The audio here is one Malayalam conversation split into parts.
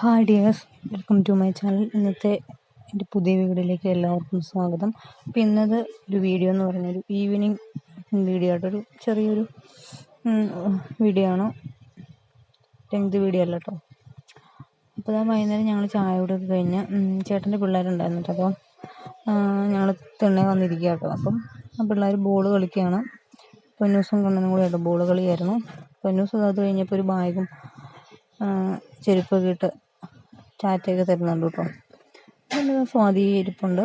Hi dears welcome to my channel ഇന്നത്തെ എന്റെ പുതിയ വീഡിയോയിലേക്ക് എല്ലാവർക്കും സ്വാഗതം. അപ്പോൾ ഇന്നത് ഒരു വീഡിയോ എന്ന് പറഞ്ഞൊരു ഈവനിങ് വീഡിയോ ആയിട്ടൊരു ചെറിയൊരു വീഡിയോ ആണ്. ലെങ്ത് വീഡിയോ അല്ല കേട്ടോ അപ്പോൾ അതാ വൈകുന്നേരം ഞങ്ങൾ ചായ കൂടെയൊക്കെ കഴിഞ്ഞ് ചേട്ടന്റെ പിള്ളേരുണ്ടായിരുന്നു കേട്ടോ അപ്പോൾ ഞങ്ങൾ തിണ്ണേ വന്നിരിക്കുക കേട്ടോ അപ്പം ആ പിള്ളേർ ബോൾ കളിക്കുകയാണ്. പൊന്നൂസും കണ്ണനും കൂടെ ആയിട്ട് ബോൾ കളിയായിരുന്നു. പൊന്നൂസ് അത് കഴിഞ്ഞപ്പോൾ ഒരു ബാഗും ചെരുപ്പൊക്കെ ഇട്ട് ടാറ്റയൊക്കെ തരുന്നുണ്ട് കേട്ടോ. നല്ല സ്വാതി ഇരിപ്പുണ്ട്.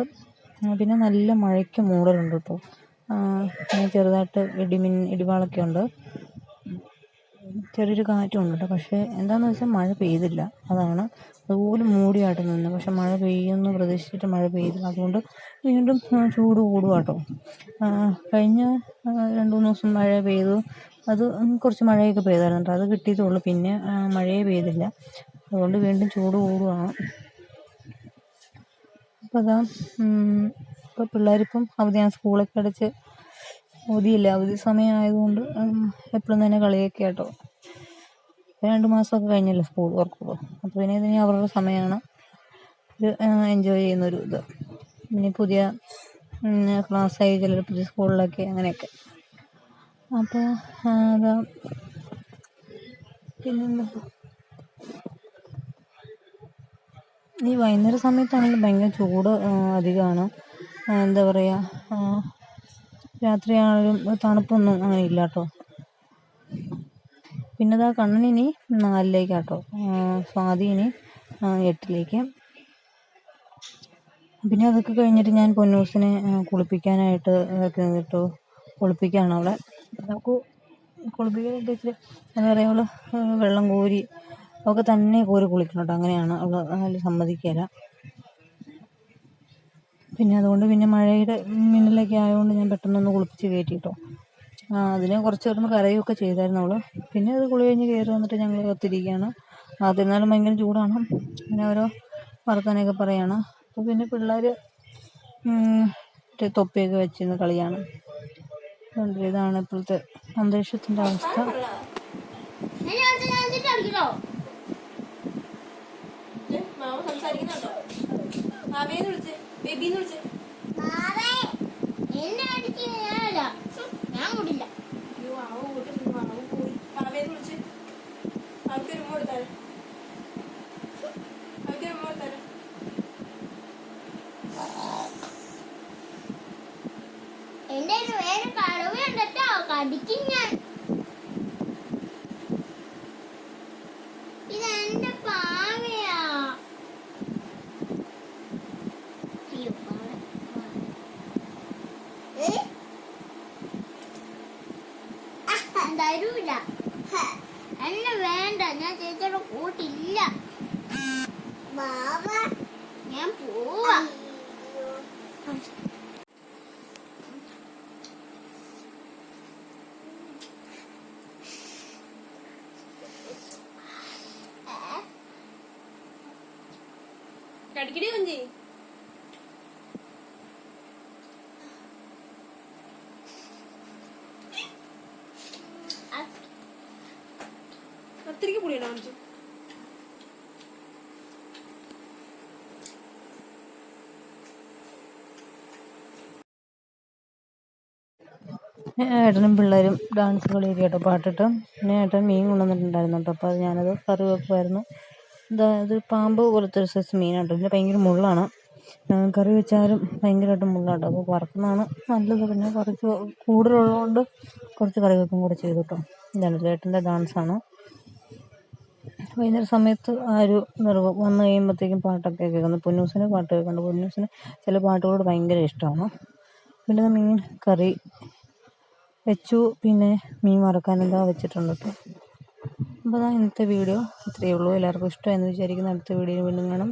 പിന്നെ നല്ല മഴയ്ക്ക് മൂടലുണ്ട് കേട്ടോ. ചെറുതായിട്ട് ഇടിമിൻ ഇടിവാളൊക്കെ ഉണ്ട്. ചെറിയൊരു കാറ്റും ഉണ്ട് കേട്ടോ പക്ഷേ എന്താണെന്ന് വെച്ചാൽ മഴ പെയ്തില്ല. അതാണ്. അതുപോലെ മൂടിയായിട്ട് നിന്ന്. പക്ഷേ മഴ പെയ്യുമെന്ന് പ്രതീക്ഷിച്ചിട്ട് മഴ പെയ്തില്ല അതുകൊണ്ട് വീണ്ടും ചൂട് കൂടുക കേട്ടോ കഴിഞ്ഞ രണ്ട് മൂന്ന് ദിവസം മഴ പെയ്തു. അത് കുറച്ച് മഴയൊക്കെ പെയ്തായിരുന്നു അത് കിട്ടിയതേ ഉള്ളൂ പിന്നെ മഴയേ പെയ്തില്ല. അതുകൊണ്ട് വീണ്ടും ചൂട് കൂടുകയാണ് അപ്പോൾ അതാ ഇപ്പോൾ പിള്ളേരിപ്പം അവധിയാണ് സ്കൂളൊക്കെ അടച്ച് അവധിയില്ല? അവധി സമയമായതുകൊണ്ട് എപ്പോഴും തന്നെ കളിയൊക്കെ കേട്ടോ രണ്ട് മാസമൊക്കെ കഴിഞ്ഞല്ലോ സ്കൂൾ തുറക്കുള്ളൂ അപ്പോൾ പിന്നെ ഇതിന് അവരുടെ സമയമാണ്. ഒരു എൻജോയ് ചെയ്യുന്നൊരു ഇത്. പിന്നെ പുതിയ ക്ലാസ്സായി ചിലർ പുതിയ സ്കൂളിലൊക്കെ അങ്ങനെയൊക്കെ. അപ്പോൾ അത്. പിന്നെന്താ? ഈ വൈകുന്നേര സമയത്താണെങ്കിലും ഭയങ്കര ചൂട് അധികമാണ്. എന്താ പറയുക രാത്രിയാണെങ്കിലും തണുപ്പൊന്നും അങ്ങനെ ഇല്ല കേട്ടോ പിന്നെ ഇതാ കണ്ണനിനി നാലിലേക്കാട്ടോ. സ്വാതിനി എട്ടിലേക്ക്. പിന്നെ അതൊക്കെ കഴിഞ്ഞിട്ട് ഞാൻ പൊന്നൂസിനെ കുളിപ്പിക്കാനായിട്ട് കേട്ടോ കുളിപ്പിക്കുകയാണ് അവളെ. നമുക്ക് കുളിപ്പിക്കാനായിട്ട് ഇച്ചിരി എന്താ പറയുക അവൾ വെള്ളം കോരി അവൾക്ക് തന്നെ കോരി കുളിക്കണം കേട്ടോ അങ്ങനെയാണ് അവൾ അതിൽ പിന്നെ അതുകൊണ്ട് പിന്നെ മഴയുടെ മിന്നലൊക്കെ ആയതുകൊണ്ട് ഞാൻ പെട്ടെന്നൊന്ന് കുളിപ്പിച്ച് കയറ്റി കേട്ടോ അതിന് കുറച്ച് നേരം കരയുകയൊക്കെ ചെയ്തായിരുന്നു അവൾ പിന്നെ അത് കുളി കഴിഞ്ഞ് കയറി വന്നിട്ട് ഞങ്ങൾ ഒത്തിരിക്കുകയാണ് ആദ്യം ഭയങ്കര ചൂടാണ്. പിന്നെ ഓരോ വർത്തമാനമൊക്കെ പറയുകയാണ് അപ്പോൾ പിന്നെ പിള്ളേർ തൊപ്പിയൊക്കെ വെച്ചിരുന്ന കളിയാണ്. ഇതാണ് ഇപ്പോഴത്തെ അന്തരീക്ഷത്തിന്റെ അവസ്ഥ. സംസാരിക്കുന്നുണ്ടോ? വിളിച്ചേ ബേബിന്ന് വിളിച്ച്. എന്റെ വേറെ കളവ് കണ്ടിട്ടോ? കടിക്കും ഞാൻ. ഇതെന്റെ പാവയാ. തരൂല എന്നെ വേണ്ട ഞാൻ ചേച്ചിയുടെ കൂട്ടില്ല ഞാൻ പോവാ കടിക്കടി കുഞ്ചി? ഒത്തിരിക്ക് പുളിയുണ്ടോ കുഞ്ചു? ഏട്ടനും പിള്ളേരും ഡാൻസ് കളിയൊക്കെ കേട്ടോ പാട്ടിട്ട് പിന്നെ ഏട്ടൻ മീൻ കൊണ്ടുവന്നിട്ടുണ്ടായിരുന്നു കേട്ടോ. അപ്പോൾ അത് ഞാനത് കറി വെക്കുമായിരുന്നു ഇതാ ഇത് പാമ്പ് പോലത്തെ ഒരു സൈസ് മീനാട്ടോ. ഇതിന് ഭയങ്കര മുള്ളാണ്. കറി വെച്ചാലും ഭയങ്കരമായിട്ട് മുള്ളാട്ടോ. അപ്പോൾ വറക്കുന്നതാണ് നല്ലത്. പിന്നെ കുറച്ച് കൂടുതലുള്ളതുകൊണ്ട് കുറച്ച് കറി വെക്കും കൂടെ ചെയ്തു കേട്ടോ ഇതാണ് ചേട്ടന്റെ ഡാൻസാണ് വൈകുന്നേരം സമയത്ത് ആ ഒരു നിറവ് വന്നു കഴിയുമ്പോഴത്തേക്കും പാട്ടൊക്കെ കേൾക്കുന്നു. പൊന്നൂസിന് പാട്ട് കേൾക്കുന്നുണ്ട് പൊന്നൂസിന് ചില പാട്ടുകളോട് ഭയങ്കര ഇഷ്ടമാണ്. പിന്നെ മീൻ കറി വെച്ചു. പിന്നെ മീൻ വറക്കാൻ എന്താ വെച്ചിട്ടുണ്ട് കേട്ടോ അപ്പോൾ ഇന്നത്തെ വീഡിയോ ഇത്രയേ ഉള്ളൂ. എല്ലാവർക്കും ഇഷ്ടമായെന്ന് വിചാരിക്കുന്നു. അടുത്ത വീഡിയോയിൽ വീണ്ടും കാണാം.